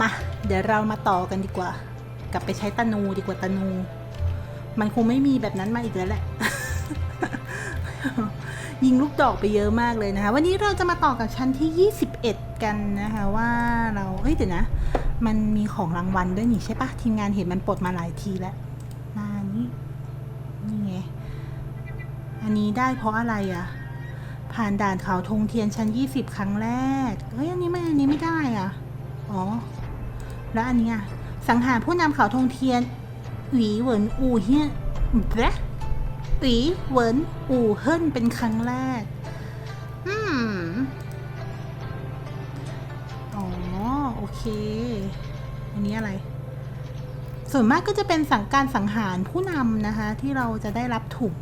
มา เดี๋ยวเรามาต่อกันดีกว่า กลับไปใช้ตะนูดีกว่าตะนู มันคงไม่มีแบบนั้นมาอีกแล้วแหละ ยิงลูกดอกไปเยอะมากเลยนะคะ วันนี้เราจะมาต่อกับชั้นที่ 21 กันนะคะว่าเราเฮ้ยเดี๋ยวนะ มันมีของรางวัลด้วยนี่ใช่ปะทีมงานเห็นมันปลดมาหลายทีแล้วหน้านี้นี่ไง อันนี้ได้เพราะอะไรอะผ่านด่านเขาธงเทียนชั้น 20 ครั้งแรก เฮ้ย อันนี้ไม่ อันนี้ไม่ได้อะ อ๋อ แล้วอันเนี้ยสังหารผู้นำเขาธงเทียนหวีเหวินอูเฮียเบะหวีเหวินอูเฮิรนเป็นครั้งแรก อืม อ๋อ โอเค อันนี้อะไร ส่วนมากก็จะเป็นสังการสังหารผู้นำนะคะ ที่เราจะได้รับถุง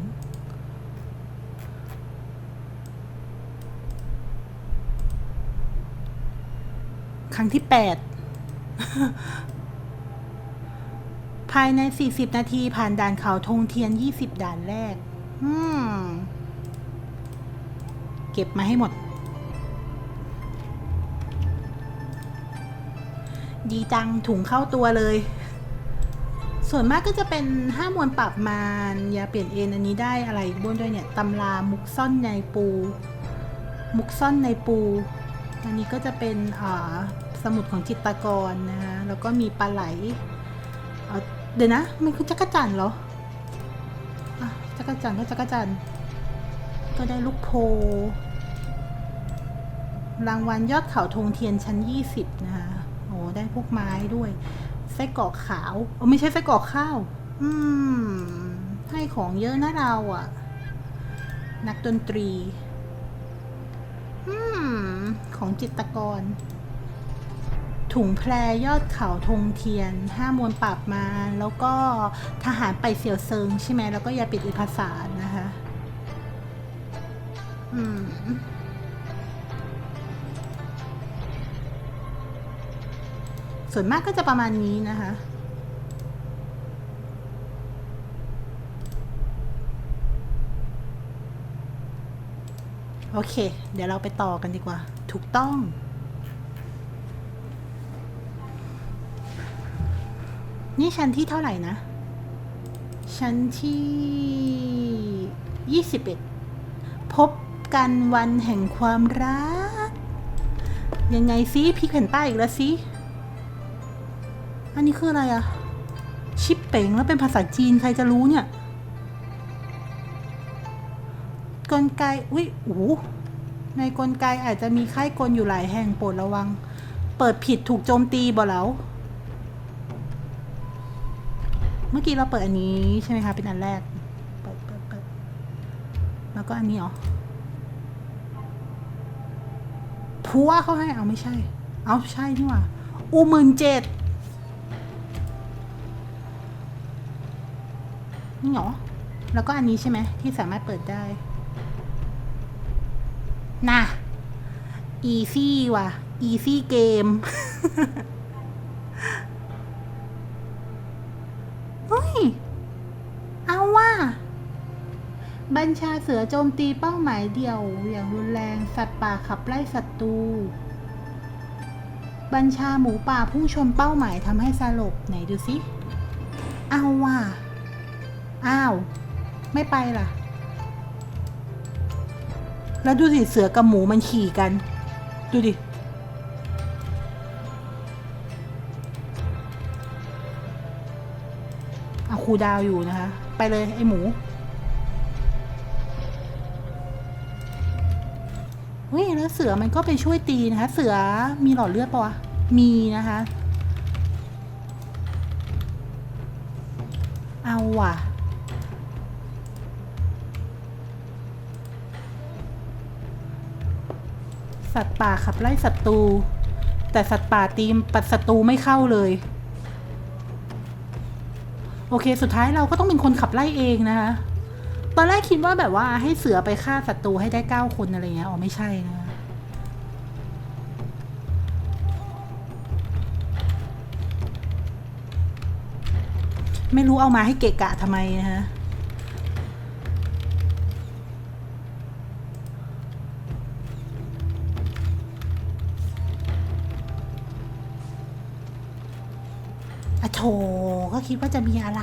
ครั้งที่ 8 ภายใน 40 นาทีผ่านด่านเขาธงเทียน 20 ด่านแรก เก็บมาให้หมด ดีจังถุงเข้าตัวเลย ส่วนมากก็จะเป็นห้ามวลปรับมารยาเปลี่ยนเอ็นอันนี้ได้อะไรบ้างด้วยเนี่ยตำรามุกซ่อนในปู มุกซ่อนในปูอันนี้ก็จะเป็นอ่า สมุดของจิตรกรนะคะแล้วก็มีปลาไหลเเดี๋ยวนะ มันคือจักรจันทร์เหรออะจักรจันทร์ก็จักรจันทร์ก็ได้ลูกโพ รางวัลยอดเขาธงเทียนชั้น 20 นะคะโอ้ได้พวกไม้ด้วยไส้กรอกขาวโอ้ไม่ใช่ไส้กรอกข้าว อืม ให้ของเยอะนะเราอะ่ะ นักดนตรี อืม ของจิตรกร ถุงแพรยอดเขาธงเทียนห้ามวลปราบมารแล้วก็ทหารไปเสี่ยวเซิงใช่ไหมแล้วก็ยาปิดอิภาษานะคะอืมส่วนมากก็จะประมาณนี้นะคะโอเค เดี๋ยวเราไปต่อกันดีกว่า ถูกต้อง นี่ชั้นที่เท่าไหร่นะ ชั้นที่ 21 พบกันวันแห่งความรัก ยังไงซิพี่เข็นป้ายอีกแล้วซิอันนี้คืออะไรอะชิปเป๋งแล้วเป็นภาษาจีนใครจะรู้เนี่ย กลไกอุ้ยโอ้ในกลไกอาจจะมีค่ายกลอยู่หลายแห่งโปรดระวัง เปิดผิดถูกโจมตีบ่แล้ว เมื่อกี้เราเปิดอันนี้ใช่ไหมคะ เป็นอันแรก เปิดเปิดเปิดแล้วก็อันนี้เหรอพัวเขาให้ เอาไม่ใช่ เอาใช่นี่ว่าอูหมื่นเจ็ดนี่เหรอ แล้วก็อันนี้ใช่ไหมที่สามารถเปิดได้น่ะอีซี่ว่ะอีซี่เกม เอาว่า บัญชาเสือโจมตีเป้าหมายเดียว อย่างรุนแรงสัตว์ป่าขับไล่ศัตรู บัญชาหมูป่าพุ่งชนเป้าหมายทำให้สลบไหนดูสิ เอาว่า อ้าว ไม่ไปล่ะ แล้วดูสิเสือกับหมูมันขี่กัน ดูดิ อาคูดาวอยู่นะคะ ไปเลยไอ้หมูเฮ้ยแล้วเสือมันก็ไปช่วยตีนะคะ เสือมีหลอดเลือดปะวะมีนะคะ เอาว่ะสัตว์ป่าขับไล่ศัตรูแต่สัตว์ป่าตีมปัดศัตรูไม่เข้าเลย โอเค สุดท้ายเราก็ต้องเป็นคนขับไล่เองนะคะ ตอนแรกคิดว่าแบบว่าให้เสือไปฆ่าศัตรูให้ได้เก้าคนอะไรเงี้ย อ๋อไม่ใช่นะไม่รู้เอามาให้เกะกะทำไมนะฮะ โถก็คิดว่าจะมีอะไร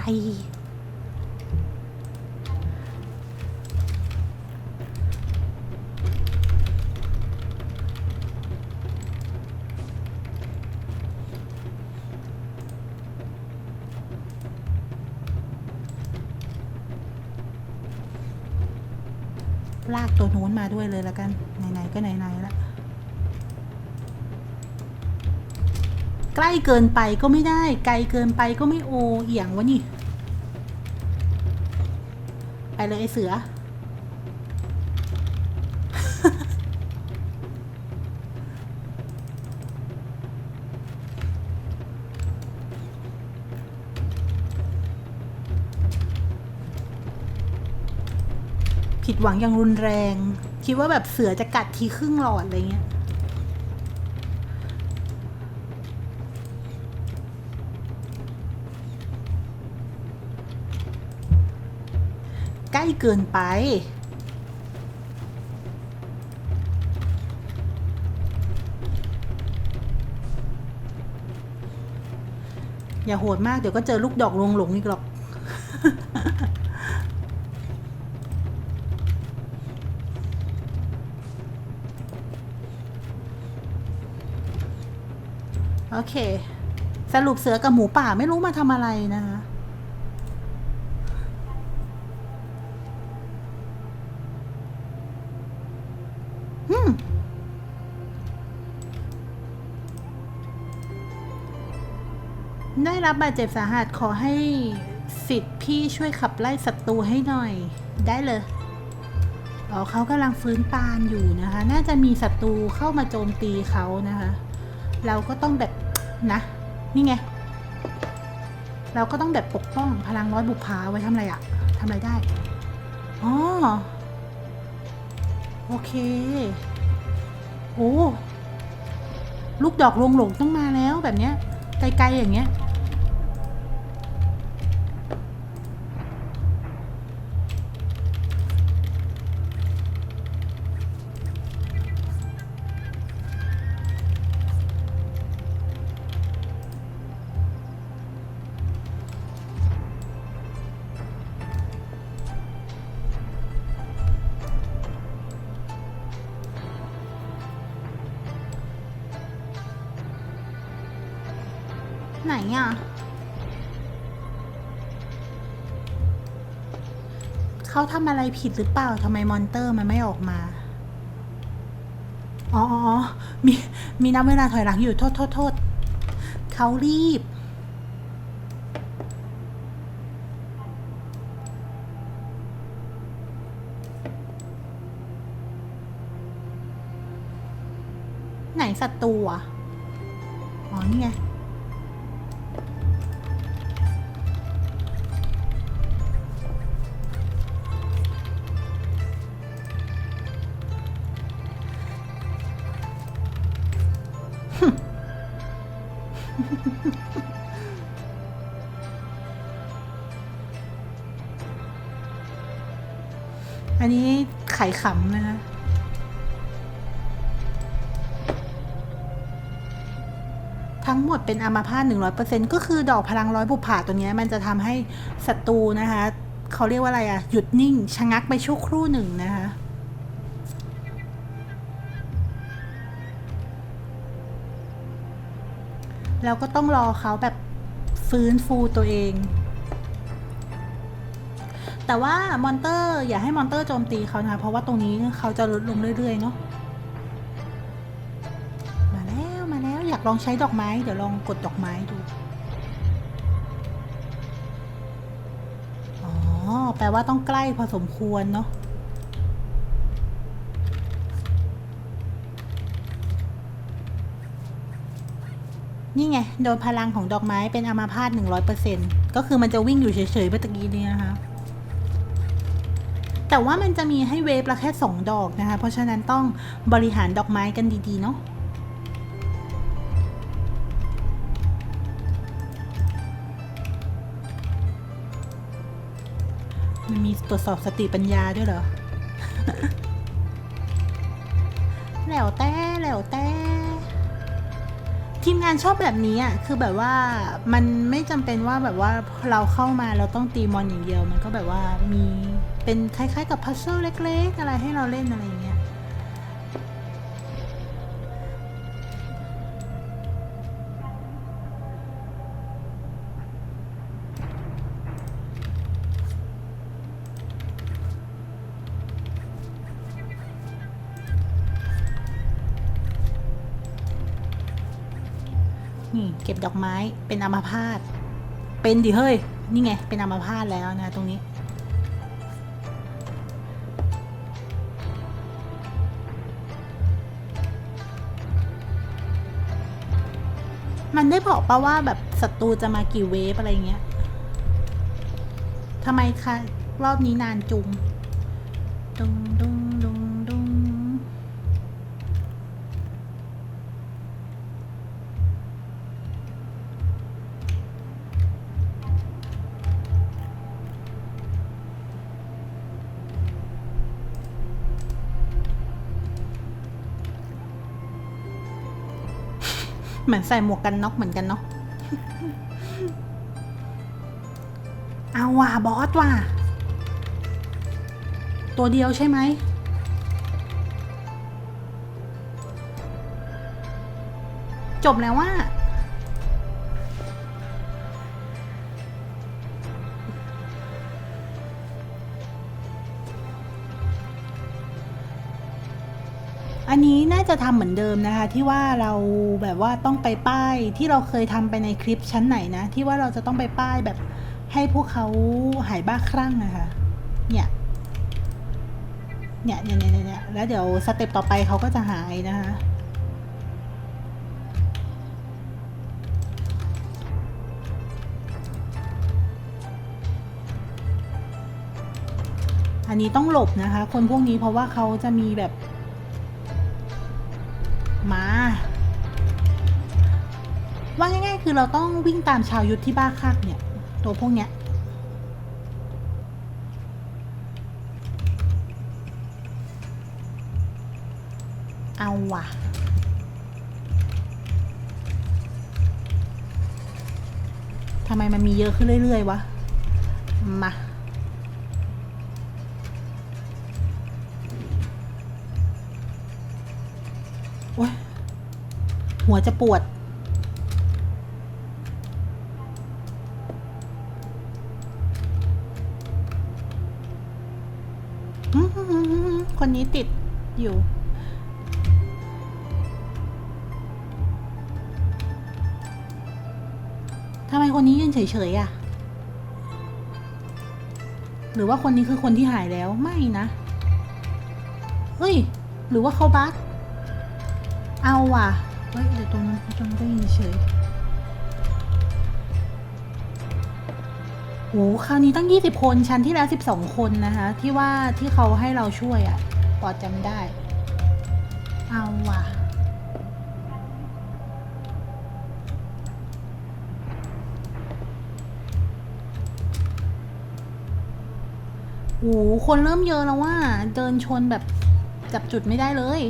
ลากตัวนู้นมาด้วยเลยแล้วกัน ไหนๆ ก็ไหนๆละ ใกล้เกินไปก็ไม่ได้ ไกลเกินไปก็ไม่โอเอียงวะนี่ ไปเลยไอเสือ ผิดหวังอย่างรุนแรง คิดว่าแบบเสือจะกัดทีครึ่งหลอดอะไรเงี้ย ใกล้ เกินไป อย่าโหดมากเดี๋ยวก็เจอลูกดอกลงหลงอีกหรอก โอเค สรุปเสือกับหมูป่าไม่รู้มาทำอะไรนะคะ รับบาดเจ็บสาหัสขอให้สิทธิ์พี่ช่วยขับไล่ศัตรูให้หน่อย ได้เลยอ๋อเขากำลังฟื้นปานอยู่นะคะ น่าจะมีศัตรูเข้ามาโจมตีเขานะคะ เราก็ต้องแบบนะ นี่ไง เราก็ต้องแบบปกป้องพลังร้อยบุพาไว้ทำอะไรอะทำอะไรได้อ๋อโอเค โอ้ ลูกดอกลงหลงต้องมาแล้วแบบเนี้ย ไกลๆอย่างเงี้ย ไหนอะเขาทำอะไรผิดหรือเปล่าทำไมมอนเตอร์มันไม่ออกมา อ๋อ มี มีนับเวลาถอยหลังอยู่ โทษโทษโทษเขารีบ ไหนศัตรูอะ อ๋อ นี่ไง ไขขำนะคะทั้งหมดเป็นอมาพาตหนึ่งร้อยเปอร์เซ็นก็คือดอกพลังร้อยบุปผาตัวนี้มันจะทำให้ศัตรูนะคะเขาเรียกว่าอะไรอะหยุดนิ่งชะงักไปชั่วครู่หนึ่งนะคะแล้วก็ต้องรอเขาแบบฟื้นฟูตัวเอง แต่ว่ามอนเตอร์อย่าให้มอนเตอร์โจมตีเขานะคะเพราะว่าตรงนี้เขาจะลดลงเรื่อยๆเนาะมาแล้วมาแล้วอยากลองใช้ดอกไม้ เดี๋ยวลองกดดอกไม้ดูอ๋อแปลว่าต้องใกล้พอสมควรเนาะนี่ไง โดนพลังของดอกไม้เป็นอามาพาตหนึ่งร้อยเปอร์เซ็นก็คือมันจะวิ่งอยู่เฉยๆเมื่อกี้นี้นะคะ แต่ว่ามันจะมีให้เวฟละแค่สองดอกนะคะ เพราะฉะนั้นต้องบริหารดอกไม้กันดีๆ เนาะมันมีตรวจสอบสติปัญญาด้วยเหรอ แล้วแต่แล้วแต่ทีมงานชอบแบบนี้อะ คือแบบว่ามันไม่จำเป็นว่าแบบว่าเราเข้ามาเราต้องตีมอนอย่างเดียว มันก็แบบว่ามี เป็นคล้ายๆ กับพัซเซิลเล็กๆ อะไรให้เราเล่นอะไรอย่างเงี้ยนี่เก็บดอกไม้เป็นอัมพาตเป็นดิเฮ้ย นี่ไง เป็นอัมพาตแล้วนะตรงนี้ มันได้บอกปะว่าแบบศัตรูจะมากี่เวฟอะไรเงี้ยทำไมคะรอบนี้นานจุงดุงดุง เหมือนใส่หมวกกันน็อกเหมือนกันเนาะ เอาว่ะบอสว่ะ ตัวเดียวใช่ไหม จบแล้วว่า อันนี้ น่าจะทำเหมือนเดิมนะคะ ที่ว่าเราแบบว่าต้องไปป้ายที่เราเคยทำไปในคลิปชั้นไหนนะ ที่ว่าเราจะต้องไปป้ายแบบให้พวกเขาหายบ้าคลั่งนะคะเนี่ยเนี่ยเนี่ยเนี่ยเนี่ยแล้วเดี๋ยวสเต็ปต่อไปเขาก็จะหายนะคะอันนี้ต้องหลบนะคะ คนพวกนี้เพราะว่าเขาจะมีแบบ มา ว่าง่ายๆ คือเราต้องวิ่งตามชาวยุทธที่บ้าคลั่งเนี่ย ตัวพวกเนี้ยเอาว่ะ ทำไมมันมีเยอะขึ้นเรื่อย ๆ วะ มา โอ๊ยหัวจะปวด คนนี้ติดอยู่ทำไมคนนี้ยืนเฉยๆอะ หรือว่าคนนี้คือคนที่หายแล้วไม่นะ เฮ้ย หรือว่าเขาบั๊ก เอาว่ะ เฮ้ยเดี๋ยวตรงนั้นตรงนั้นก็ยินเฉยโอ้คราวนี้ตั้ง 20 คน ชั้นที่แล้ว 12 คนนะคะ ที่ว่าที่เขาให้เราช่วยอะ่ะ ปอดจำได้ เอาว่ะ โอ้โหคนเริ่มเยอะแล้วว่า เดินชนแบบจับจุดไม่ได้เลย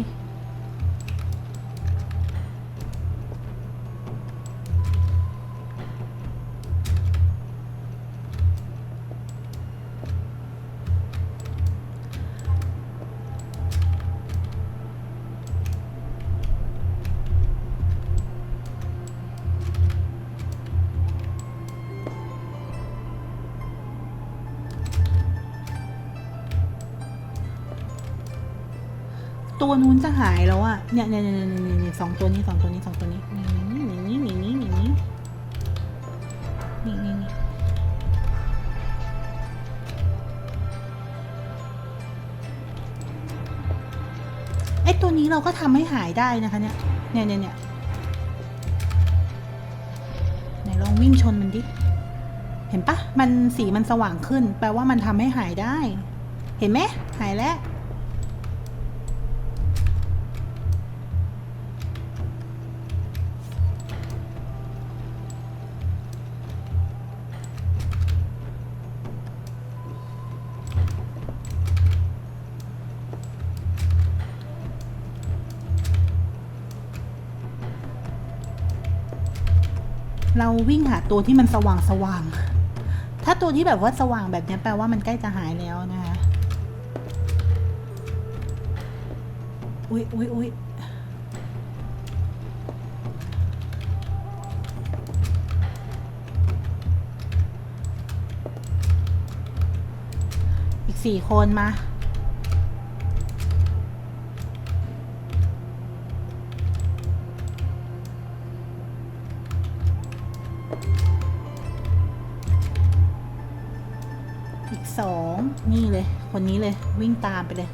ตัวนู้นจะหายแล้วอะเนี่ยเนี่ยเนี่ยเนี่ยเนี่ยสองตัวนี้สองตัวนี้สองตัวนี้นี่นี่นี่นี่นี่นี่นี่นี่ไอตัวนี้เราก็ทำให้หายได้นะคะเนี่ยเนี่ยเนี่ยเนี่ยไหนลองวิ่งชนมันดิ เห็นปะมันสีมันสว่างขึ้น แปลว่ามันทำให้หายได้ เห็นไหมหายแล้ว เราวิ่งหาตัวที่มันสว่างสว่าง ถ้าตัวที่แบบว่าสว่างแบบนี้แปลว่ามันใกล้จะหายแล้วนะคะ อุ๊ยอุ๊ยอุ๊ยอีกสี่คนมา สองนี่เลย คนนี้เลยวิ่งตามไปเลย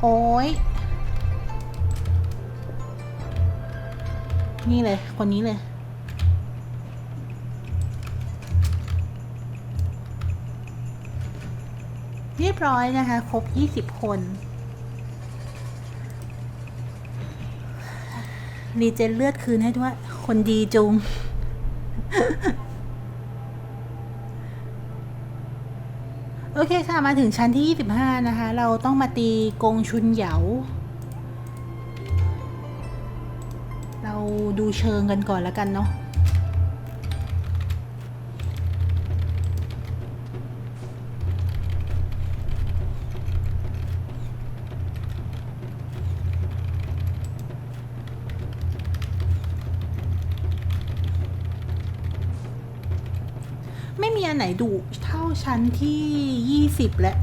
โอ้ยนี่เลย คนนี้เลย เรียบร้อยนะคะ ครบ20คนรีเจนเลือดคืนให้ด้วย คนดีจุง โอเคค่ะ มาถึงชั้นที่ 25 นะคะ เราต้องมาตีกงชุนเหยา เราดูเชิงกันก่อนแล้วกันเนาะไม่มีอันไหนดุเท่า ชั้นที่20แล้ว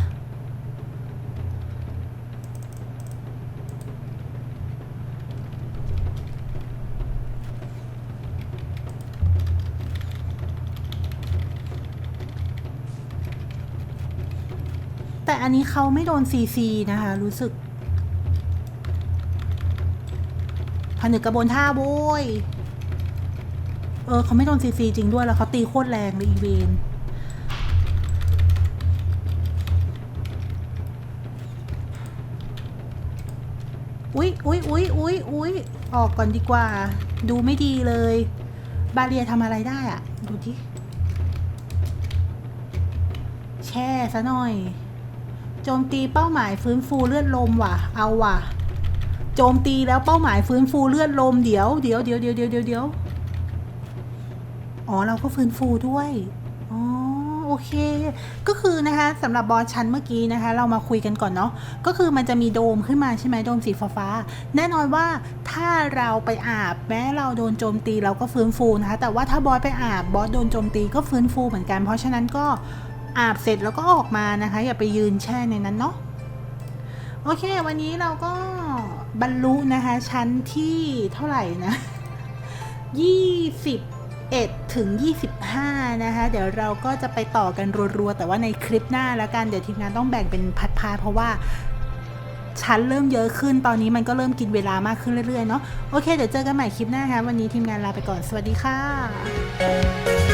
แต่อันนี้เขาไม่โดนซีซีนะคะ รู้สึกผนึกกระบวนท่าโว้ย เออเขาไม่โดนซีซีจริงด้วยแล้วเขาตีโคตรแรงเลยอีเวน อุ๊ยอุ๊ยอุ๊ยอุ๊ยออกก่อนดีกว่า ดูไม่ดีเลย บาเรียทำอะไรได้อะดูที่แช่ซะหน่อย โจมตีเป้าหมายฟื้นฟูเลือดลมว่ะ เอาว่ะ โจมตีแล้วเป้าหมายฟื้นฟูเลือดลมเดี๋ยวเดี๋ยวเดี๋ยวเดี๋ยวเดี๋ยวเดี๋ยวอ๋อเราก็ฟื้นฟูด้วย โอเค ก็คือนะคะสำหรับบอสชั้นเมื่อกี้นะคะ เรามาคุยกันก่อนเนาะก็คือมันจะมีโดมขึ้นมาใช่ไหมโดมสีฟ้าๆแน่นอนว่าถ้าเราไปอาบแม้เราโดนโจมตีเราก็ฟื้นฟูนะคะ แต่ว่าถ้าบอสไปอาบบอสโดนโจมตีก็ฟื้นฟูเหมือนกัน เพราะฉะนั้นก็อาบเสร็จแล้วก็ออกมานะคะ อย่าไปยืนแช่ในนั้นเนาะโอเค วันนี้เราก็บรรลุนะคะชั้นที่เท่าไหร่นะ 21ถึง 25 นะคะ เดี๋ยวเราก็จะไปต่อกันรัวๆ แต่ว่าในคลิปหน้าแล้วกัน เดี๋ยวทีมงานต้องแบ่งเป็นพัดพาเพราะว่าชั้นเริ่มเยอะขึ้น ตอนนี้มันก็เริ่มกินเวลามากขึ้นเรื่อยๆ เนาะ โอเค เดี๋ยวเจอกันใหม่คลิปหน้าค่ะวันนี้ทีมงานลาไปก่อน สวัสดีค่ะ